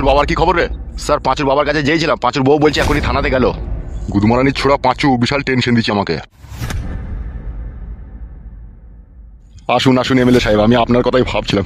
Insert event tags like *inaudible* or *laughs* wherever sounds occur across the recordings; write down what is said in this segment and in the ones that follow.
পাঁচুর বাবার কি খবর রে? স্যার পাঁচুর বাবার কাছে যেয়েছিলাম পাঁচুর বউ বলছে এখনই থানাতে গেল। গুদমারানির ছোড়া পাঁচু বিশাল টেনশন দিচ্ছে আমাকে। আসুন আসুন এমএলএ সাহেব আমি আপনার কথাই ভাবছিলাম।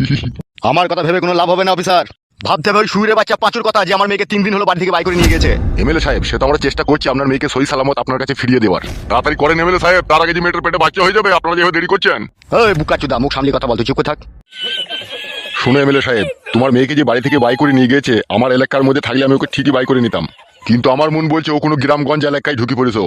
*laughs* আমার কথা ভেবে কোনো লাভ হবে না অফিসার। ভাবতে হবে ওই শুয়ে বাচ্চা পাঁচুর কথা যে আমার মেয়েকে তিন দিন হলো বাড়ি থেকে বাই করে নিয়ে গেছে। এমএলএ সাহেব সে তো আমরা চেষ্টা করছি আপনার মেয়েকে সই সালামত আপনার কাছে ফিরিয়ে দেওয়ার। তাড়াতাড়ি করেন এমএলএ সাহেব তার আগে যে মেয়েটার পেটে বাচ্চা হয়ে যাবে আপনারা যেভাবে দেরি করছেন। ওই বুকাচুদা মুখ সামনে কথা বলতো চুপ থাক। শুনো এমএলএ সাহেব, তোমার মেয়েকে যে বাড়ি থেকে বাই করে নিয়ে গেছে আমার এলাকার মধ্যে থাকলে আমি ওকে ঠিকই বাই করে নিতাম। কিন্তু আমার মন বলছে ও কোনো গ্রামগঞ্জ এলাকায় ঢুকে পড়েছো।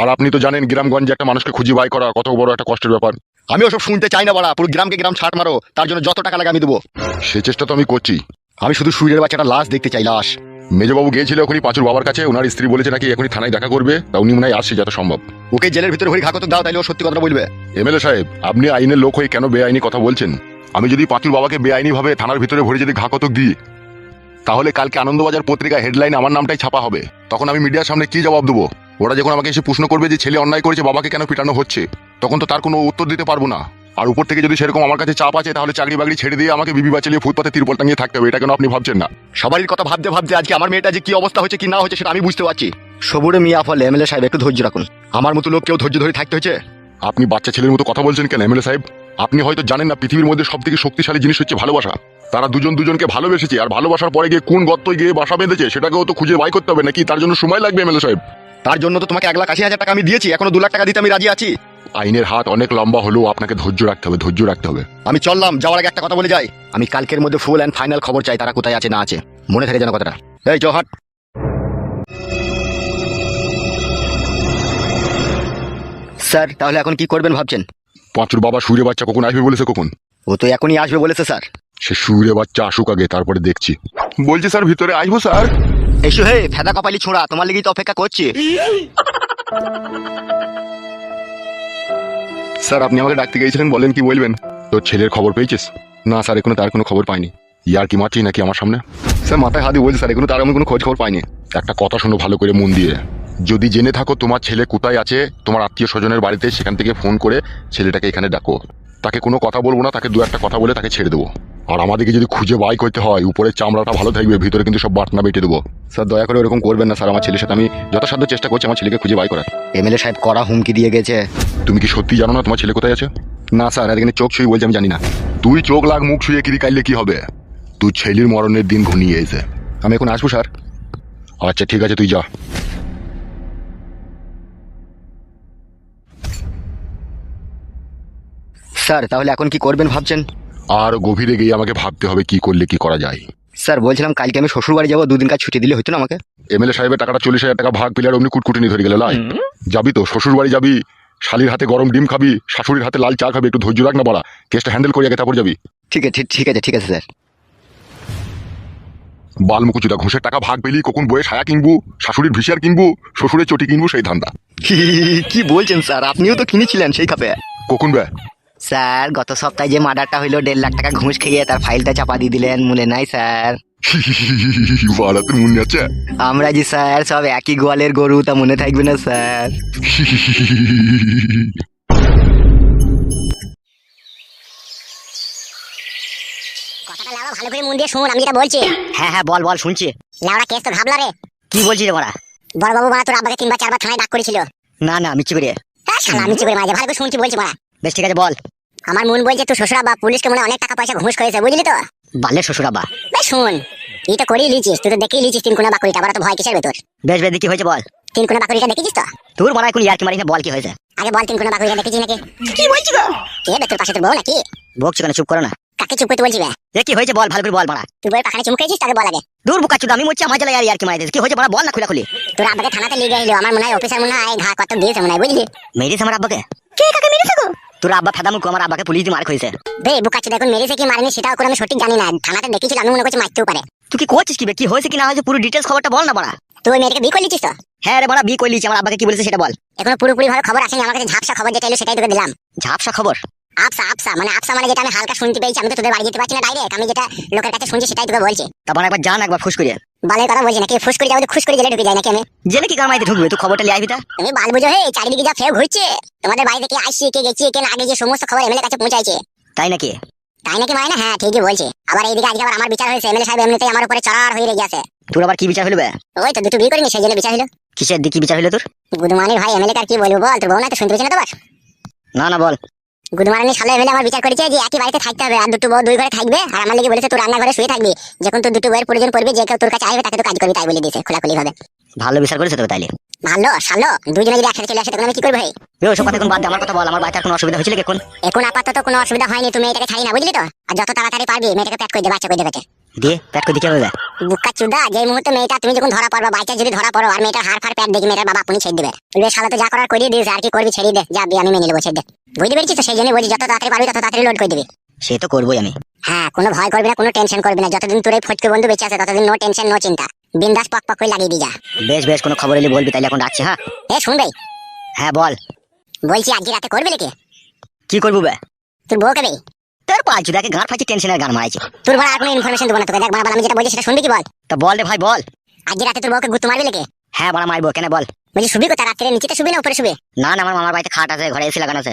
আর আপনি তো জানেন, গ্রামগঞ্জে একটা মানুষকে খুঁজে বাই করা কত বড় একটা কষ্টের ব্যাপার। আমি ওসব শুনতে চাই না বাড়া, পুরো গ্রামকে গ্রাম ছাট মারো, তার জন্য যত টাকা লাগে আমি দেবো। সে চেষ্টা তো আমি করছি। আমি শুধু সুইরের বাচ্চাটা লাশ দেখতে চাই, লাশ। মেজবাবু গিয়েছিল এখনই পাঁচুর বাবার কাছে, ওনার স্ত্রী বলেছে নাকি এখনই থানায় দেখা করবে, তা উনি মনে হয় আসছে যত সম্ভব। ওকে জেলের ভিতরে হরি ঘাকত দাও, তাইলে ও সত্যি কথা বলবে। এমএলএ সাহেব, আপনি আইনের লোক হয়ে কেন বেআইনি কথা বলছেন? আমি যদি পাঁচুর বাবাকে বেআইনি ভাবে থানার ভিতরে ভরে যদি ঘাকতক দিই, তাহলে কালকে আনন্দবাজার পত্রিকা হেডলাইন আমার নামটাই ছাপা হবে। তখন আমি মিডিয়ার সামনে কি জবাব দেবো? ওরা যখন আমাকে এসে প্রশ্ন করবে যে ছেলে অন্যায় করেছে, বাবাকে কেন পিটানো হচ্ছে? তখন তো তার কোনো উত্তর দিতে পারব না। আর উপর থেকে যদি সেরকম আমার কাছে চাপ আছে, তাহলে চাকরি বাকরি ছেড়ে দিয়ে আমাকে বিবি বাঁচালিয়ে ফুটপাতে তিরপল টাঙিয়ে থাকতে হবে। এটা কেন আপনি ভাবছেন না? সবারই কথা ভাবতে ভাবতে আজকে আমার মেয়েটা যে কি অবস্থা হচ্ছে কি না হচ্ছে সেটা আমি বুঝতে পারছি। সবুরে মিয়া ফলে এমএলএ সাহেব, একটু ধৈর্য রাখুন। আমার মতো লোক কেউ ধৈর্য ধরে থাকতে হচ্ছে আপনি বাচ্চা ছেলের মতো কথা বলছেন কেন, এমএলএ সাহেব? আপনি হয়তো জানেন না পৃথিবীর মধ্যে সব থেকে শক্তিশালী জিনিস হচ্ছে ভালোবাসা। তারা দুজন দুজনকে ভালোবেসেছে আর ভালোবাসার পরে গিয়ে কোন গর্তই গিয়ে বাসা বেঁধেছে সেটাকেও তো খুঁজে বাই করতে হবে নাকি তার জন্য সময় লাগবে এমএলএ সাহেব? তার জন্য তো তোমাকে এক লাখ আশি হাজার টাকা আমি দিয়েছি এখনও দু লাখ টাকা দিতে আমি রাজি আছি। আইনের হাত অনেক লম্বা হলেও আপনাকে ধৈর্য রাখতে হবে ধৈর্য রাখতে হবে। আমি চললাম যাওয়ার আগে একটা কথা বলে যাই। আমি কালকের মধ্যে ফুল অ্যান্ড ফাইনাল খবর চাই তারা কোথায় আছে না আছে। মনে থাকে যেন কথাটা। এই জহাট স্যার তাহলে এখন কি করবেন ভাবছেন? পাঁচুর বাবা সুরে বাচ্চা কখন আসবে বলেছে কখন? ও তো এখনই আসবে বলেছে স্যার। সে সুরে বাচ্চা আসুক আগে তারপরে দেখছি। বলছি স্যার ভিতরে আসব স্যার? এসো হে ফেদা কপালি ছোঁড়া তোমার লেগেই তো অপেক্ষা করছি। স্যার আপনি আমাকে ডাকতে গিয়েছিলেন বলেন কি বলবেন? তোর ছেলের খবর পেয়েছিস? না স্যার এখনও তার কোনো খবর পাইনি। ইয়ার কি মারছি নাকি আমার সামনে? স্যার মাথায় হাত বলছি স্যার এখনও তার আমি কোনো খোঁজ খবর পাইনি। একটা কথা শোনো ভালো করে মন দিয়ে। যদি জেনে থাকো তোমার ছেলে কোথায় আছে তোমার আত্মীয় স্বজনের বাড়িতে সেখান থেকে ফোন করে ছেলেটাকে এখানে ডাকো। তাকে কোনো কথা বলব না তাকে দু একটা কথা বলে তাকে ছেড়ে দেবো। আর আমাদেরকে যদি খুঁজে বাই করতে হয় উপরে চামড়াটা ভালো থাকবে ভিতরে কিন্তু সব বাটনা বেটে দেবো। স্যার দয়া করে ওরকম করবেন না স্যার আমার ছেলের সাথে আমি যথাসাধ্য চেষ্টা করছি আমার ছেলেকে খুঁজে বাই করার। এমএলএ সাহেব করা হুমকি দিয়ে গেছে। তুমি কি সত্যি জানো না তোমার ছেলে কোথায় আছে? না স্যার এখানে চোখ ছুঁয়ে বলছে আমি জানি না। তুই চোখ লাগ মুখ ছুঁয়ে কিরি কাইলে কি হবে? তুই ছেলের মরণের দিন ঘনিয়ে এসে। আমি এখন আসব স্যার। আচ্ছা ঠিক আছে তুই যা। স্যার তাহলে এখন কি করবেন ভাবছেন? আর গভীরে গিয়ে আমাকে ভাবতে হবে কি করলে কি করা যায়। স্যার বলছিলাম কালকে আমি শ্বশুর বাড়ি যাব দুদিন কাজ ছুটি দিলে হতো না আমাকে? এমএলএ সাহেবের টাকাটা চল্লিশ হাজার টাকা ভাগ পিলার অমনি কুটকুটি নিয়ে ধরে গেল লাই। যাবি তো শ্বশুর বাড়ি যাবি শালির হাতে গরম ডিম খাবি শাশুড়ির হাতে লাল চা খাবি একটু ধৈর্য রাখ না বলা কেসটা হ্যান্ডেল করে আগে তারপর যাবি। ঠিক আছে ঠিক আছে ঠিক আছে স্যার। বালমুকুচুদা ঘুষের টাকা ভাগ পেলি কখন বয়ে সায়া কিনবো শাশুড়ির ভিসিয়ার কিনবো শ্বশুরের চটি কিনবো সেই ধান্দা। *laughs* কি বলছেন স্যার? আপনিও তো কিনেছিলেন সেই খাপে। কখন বে? স্যার গত সপ্তাহে যে মার্ডারটা হইল দেড় লাখ টাকা ঘুষ খেয়ে তার ফাইলটা চাপা দিয়ে দিলেন মনে নাই স্যার? বাড়া তোর মনে আছে? আমরা যে স্যার সব একই গোয়ালের গরু তা মনে থাকবে না স্যার। *laughs* কথাটা লাউড়া ভালো করে মন দিয়ে শুন আমি যেটা বলছি। হ্যাঁ হ্যাঁ বল বল শুনছি। লাউড়া কেস তো ঘাবলা রে। কি বলছিস রে মারা বড়? বাবু বাড়া তোর আব্বাকে তিনবার চারবার থানায় ডাক করেছিল। না না মিচ্ছি করে। হ্যাঁ শালা করে মাঝে ভালো করে শুনছি বলছি মারা বেশ ঠিক আছে বল। আমার মন বলছে তুই শ্বশুর আব্বা পুলিশকে মনে অনেক টাকা পয়সা ঘুষ করেছে বুঝলি তো? বালের শ্বশুর আব্বা বেশ শুন এই তো করেই লিচিস তুই তো দেখেই লিচিস তিন কোনা বাকুড়িটা আবার তো ভয় কিসের ভেতর? বেশ বেশ কি হয়েছে বল। তিন কোনা বাকুড়িটা দেখেছিস তো? তোর মারা এখন ইয়ার কি মারি না বল কি হয়েছে। আগে বল তিন কোনা বাকুড়িটা দেখেছিস নাকি? কি বলছিস গো? কে বে তোর পাশে তোর বউ নাকি? বকছো কেন চুপ করো না। কাকে চুপ করতে বলছি বে? এ কি হয়েছে বল ভালো করে বল মারা তুই বউয়ের পাখানে চুমু খেয়েছিস তাকে বল আগে। দূর বুকা চুদা আমি মরছি আমার জ্বালা ইয়ার কি মারি কি হয়েছে মারা বল না খুলে খুলি তোর আব্বাকে থানাতে নিয়ে গেলো আমার মনে হয় অফিসার মনে হয় ঘা কত দিয়েছে মনে হয় বুঝলি? মেরিস আমার আব্বাকে। কে কাকে মেরেছে গো? তোর আব্বা ফেদা মুখ আমার আব্বাকে পুলিশ দিয়ে মার খাইছে। বে বুকাচ্ছি দেখুন মেরেছে কি মারেনি সেটাও করে আমি সঠিক জানি না। থানাতে দেখেছিলাম আমি মনে করছি মারতেও পারে। তুই কি করছিস কি বে? কি হয়েছে কি না হয়েছে? পুরো ডিটেলস খবরটা বল না বড়া। তুই মেয়েটাকে বিয়ে করে তো? হ্যাঁ রে বড়া বি করলিছি আমার আব্বাকে কি বলেছে সেটা বল। এখনও পুরোপুরি ভাবে খবর আসেনি আমার কাছে ঝাপসা খবর যেটা এলো সেটাই তোকে দিলাম। ঝাপসা খবর? আপসা আপসা মানে আপসা মানে যেটা আমি হালকা শুনতে পেয়েছি আমি তো তোদের বাড়ি যেতে পারছি না ডাইরেক্ট আমি যেটা লোকের কাছে শুনছি সেটাই তোকে বলছি। তারপর একবার জান একবার ফুস করিয়ে বালের কথা বলছি নাকি? ফুস করে যাব খুশ করে জেলে ঢুকে যাই নাকি আমি? জেলে কি কামাইতে ঢুকবে? তুই খবরটা লিয়ে আইবি তা তুমি বাল বুঝো হে চারিদিকে যা ফেউ ঘুরছে। তোমাদের বাড়িতে কে আসছে কে গেছে কে না আগে যে সমস্ত খবর এমএলএ কাছে পৌঁছাইছে। তাই নাকি? তাই নাকি মানে? হ্যাঁ ঠিকই বলছি। আবার এইদিকে আজকে আবার আমার বিচার হয়েছে এমএলএ সাহেব এমনিতেই আমার উপরে চড়ার হয়ে রেগে আছে। তোর আবার কি বিচার হইল বে? ওই তো দুটো বিয়ে করিনি সেই জন্য বিচার হলো। কিসের দিকে বিচার হইল তোর? গুদমানি ভাই এমএলএ কার কি বলব বল? তোর বউ না তো শুনতে পেছি না তো বাস না না বল। গুদমানি সালে এমএলএ আমার বিচার করেছে যে একই বাড়িতে থাকতে হবে আর দুটো বউ দুই ঘরে থাকবে আর আমার লেগে বলেছে তোর রান্নাঘরে শুয়ে থাকবি যখন তোর দুটো বউয়ের প্রয়োজন পড়বে যে কেউ তোর কাছে আসবে তাকে তো কাজ করবি তাই বলে দিয়েছে খোলাখুলি ভাবে। ভালো বিচার করেছে তো তাইলে? ভালো সালো দুজনে যদি একসাথে চলে আসে তখন আমি কি করব ভাই? ওসব কথা এখন বাদ দে আমার কথা বল আমার বাচ্চার কোনো অসুবিধা হয়েছিল কি এখন? এখন আপাতত কোনো অসুবিধা হয়নি তুমি এটাকে ছাড়ি না বুঝলি তো? আর যত তাড়াতাড়ি পারবি মেয়েটাকে প্যাক করে দে বাচ্চা করে দেবে দিয়ে প্যাট করে দিতে বুকা চুদা যে মুহূর্তে মেয়েটা তুমি যখন ধরা পড়বা বাইচা যদি ধরা পড়ো আর মেয়েটার হার ফার প্যাট দেখি মেয়েটার বাবা আপনি ছেড়ে দেবে। বলবে শালা তো যা করার করিয়ে দিস আর কি করবি ছেড়ে দে। যা আমি মেনে নেব ছেড়ে দে। বুঝতে পেরেছিস তো? সেই জন্য বলছি যত তাড়াতাড়ি পারবি তত তাড়াতাড়ি লোড করে দিবি। সে তো করবোই আমি। হ্যাঁ কোনো ভয় করবি না কোনো টেনশন করবি না। যতদিন তোর এই ফটকে বন্ধু বেঁচে আছে ততদিন নো টেনশন নো চিন্তা। বিন্দাস পক পক করে লাগিয়ে দিয়ে যা। বেশ বেশ কোনো খবর এলে বলবি তাইলে এখন রাখছি হ্যাঁ? এ শুনবে? হ্যাঁ বল। বলছি আজকে রাতে করবি নাকি? কি করব বে? তোর বউকে বে? তোর পাঁচ দেখে গান ফাইছি টেনশনের গান মারাইছে। তোর বড় আর কোনো ইনফরমেশন দেবো না তোকে দেখ বাবা আমি যেটা বলছি সেটা শুনবি কি বল? তা বল রে ভাই বল। আজকে রাতে তোর বউকে গুত্তু মারবি হ্যাঁ বড় মারবো কেন বল। বলছি শুবি কোথা রাত্রে নিচেতে শুবি না উপরে শুবি? না না আমার মামার বাড়িতে খাট আছে ঘরে এসি লাগানো আছে।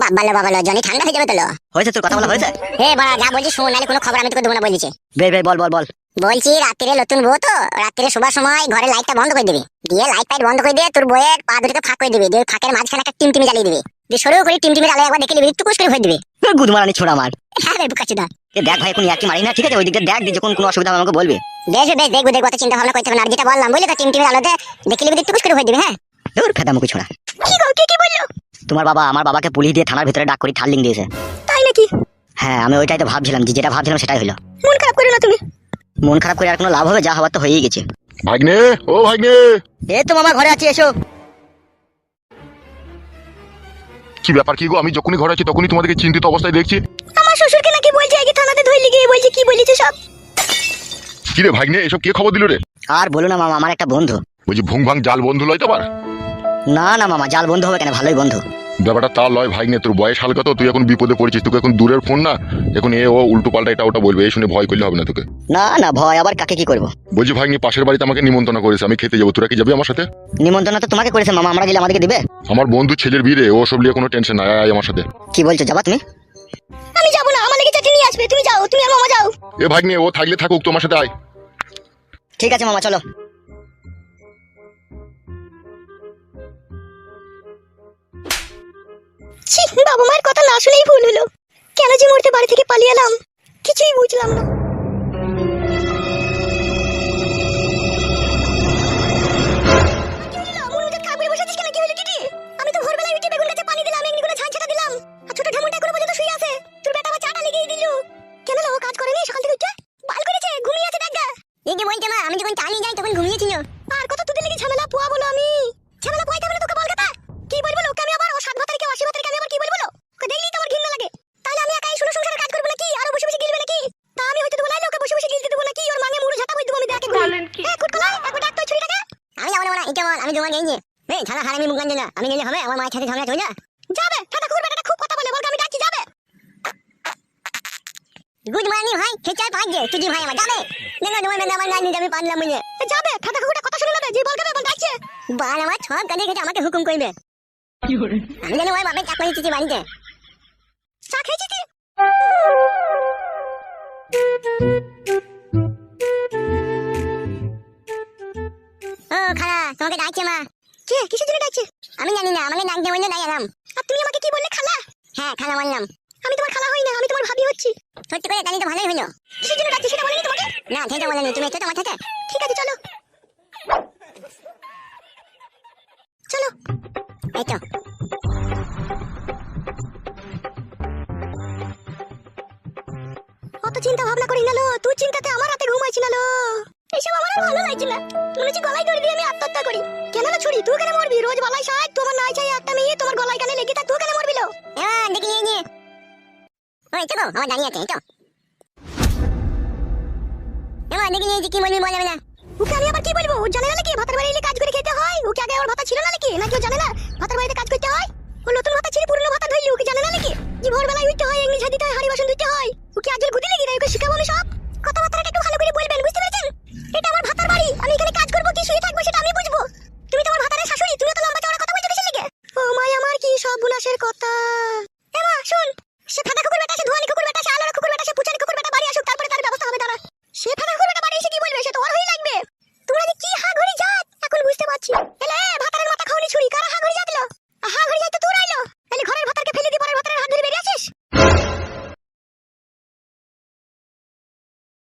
বাবালো বাবালো জনি ঠান্ডা হয়ে যাবে তো হয়েছে তোর কথা বলা হয়েছে? হে বাড়া যা বলছি শুন কোনো খবর আমি তোকে দেবো না বলছি। বে বে বল বল বল। বলছি রাত্রে নতুন বউ তো রাত্রে শোবার সময় ঘরে লাইটটা বন্ধ করে দিবি। দিয়ে লাইট ফাইট বন্ধ করে দিয়ে তোর বইয়ের পা দুটোকে ফাঁক করে দিবি। দিয়ে ফাঁকের মাঝখানে একটা টিম টিমি জ্বালিয়ে দিবি। দিয়ে সরেও করে টিম টিমের আলো একবার দেখে নিবি একটু কুস করে ভরে দিবি। গুদ মারানি ছোড়া আমার হ্যাঁ রে বুকাচুদা এ দেখ ভাই এখন ইয়াকি মারি না ঠিক আছে? ওই দিকটা দেখ দিয়ে যখন কোনো অসুবিধা হবে আমাকে বলবি। বেশ বেশ দেখব দেখব অত চিন্তা ভাবনা করতে হবে না। আর যেটা বললাম বুঝলি তো টিম টিমের আলোতে দেখে নিবি একটু কুস করে ভরে দিবি হ্যাঁ? দূর ফেদা মুখে ছোড়া। কি গো কি কি বলল? তোমার বাবা আমার বাবাকে পুলিশ দিয়ে থানার ভিতরে ডাক করে ঠাল্লিং দিয়েছে। তাই নাকি? হ্যাঁ আমি ওইটাই তো ভাবছিলাম যে যেটা ভাবছিলাম সেটাই হলো মন খারাপ করো না তুমি। মন খারাপ করে আর কোনো লাভ হবে? যা হওয়ার তো হয়েই গেছে। ভাগ্নে ও ভাগ্নে। এই তো মামা ঘরে আছি এসো। কি ব্যাপার কি গো? আমি যখনই ঘরে আছি তখনই তোমাদেরকে চিন্তিত অবস্থায় দেখছি। আমার শ্বশুরকে নাকি বলছে আগে থানাতে ধরে গিয়ে বলছে কি বলেছে সব? কি রে ভাগ্নে এসব কে খবর দিল রে? আর বলো না মামা আমার একটা বন্ধু। বলছি ভুং ভাং জাল বন্ধু লয় তো আবার না না মামা জাল বন্ধু হবে কেন? ভালোই বন্ধু। ব্যাপারটা তা লয় ভাগ্নে তোর বয়স হালকা তো তুই এখন বিপদে পড়েছিস তোকে এখন দূরের ফোন না? এখন এ ও উল্টো পাল্টা এটা ওটা বলবে এই শুনে ভয় করলে হবে না তোকে। না না ভয় আবার কাকে কি করব? বলছি ভাগ্নে পাশের বাড়িতে আমাকে নিমন্ত্রণ করেছে আমি খেতে যাব। তোরা কি যাবি আমার সাথে? নিমন্ত্রণ তো তোমাকে করেছে মামা আমরা গেলে আমাদেরকে দিবে? আমার বন্ধু ছেলের বিয়ে ও সব নিয়ে কোনো টেনশন নাই আয় আমার সাথে। কি বলছো যাবা তুমি? আমি যাব না আমার লেগে চাটি নিয়ে আসবে তুমি যাও তুমি আর মামা যাও। এ ভাগ্নে ও থাকলে থাকুক তোমার সাথে আয়। ঠিক আছে মামা চলো। ছি, বাবা মায়ের কথা না শুনেই ভুল হলো। কেন যে মরতে বাড়ি থেকে পালিয়ে এলাম? কিছুই বুঝলাম না। আমি যখন চা নিয়ে যাই তখন ঘুমিয়েছিল। আর কত তোদের লেগে ঝামেলা, পোয়া বলো আমি ঝামেলা পোয়াইতে হবে না তোকে বল কথা কি বলব লোকে আমি আবার ও সাত ভাতারিকে অশি ভাতারিকে আমি আবার কি বলব ওকে দেখলেই তো আমার ঘৃণা লাগে তাহলে আমি একাই শুনে সংসারের কাজ করব নাকি আরও বসে বসে গিলবে নাকি তা আমি হয়তো দেবো না ওকে বসে বসে গিলতে দেবো নাকি ওর মাঙে মুড়ো ঝাঁটা বই দেবো আমি দেখে বলেন কি এ কুটকলা একবার ডাক তো ছুরিটাকে আমি যাব না এটা বল আমি তোমার গেইনি এ ছাড়া হারামি মুখ না। আমি গেলে হবে? আমার মায়ের সাথে ঝামেলা চলে যাবে! ঠাটা কুকুর বেটাটা খুব কথা বলে। বলকে আমি ডাকছি যাবে! গুড মর্নিং ভাই খেচার পাঁচে তুই ভাই আমার? যাবে! না তোমার মেয়ে আমার নাই আমি পারলাম বুঝে যাবে! ঠাটা কুকুরটা কথা শুনে নেবে যে বলকে বল ডাকছে। বাল আমার সব কানে খেতে আমাকে হুকুম করবে। আমি জানি ওই বাপের চাকরি চিঠি বাড়িতে। চা খেয়েছি তুই ও মা কে কিসের জন্য ডাকছে? আমি জানি না, আমাকে ডাকতে বললে তাই আর তুমি আমাকে কি বললে, খালা? হ্যাঁ খালা বললাম। আমি তোমার খালা হই না, আমি তোমার ভাবি হচ্ছি। সত্যি করে জানি তো ভালোই হলো। কিসের জন্য ডাকছে সেটা বলিনি তোমাকে? না, সেটা বলেনি তুমি এসো তো সাথে? ঠিক আছে, চলো। চলো। এই তো। ভালো লাগছে না মনে হচ্ছে গলায় দড়ি দিয়ে আমি আত্মহত্যা করি। কেন না ছুরি? তুই কেন মরবি? রোজ গলায় সাজ তোমার নাই চাই একটা মেয়ে তোমার গলায় কানে লেগে থাক তুই কেন মরবি লো? হ্যাঁ দেখি নিয়ে নিয়ে ওই চলো আমার দাঁড়িয়ে আছে তো। এবার দেখি নিয়ে কি বলবি বলে না ওকে আমি আবার কি বলব? ও জানে না নাকি ভাতের বাড়ি কাজ করে খেতে হয়? ওকে আগে ওর ভাতা ছিল না নাকি? নাকি ও জানে না ভাতের বাড়িতে কাজ করতে হয়? ও নতুন ভাতা ছেড়ে পুরনো ভাতা ধরলি ওকে জানে না নাকি? যে ভোরবেলায় উঠতে হয় এমনি ঝাঁদিতে হয় হাড়ি বাসন 他。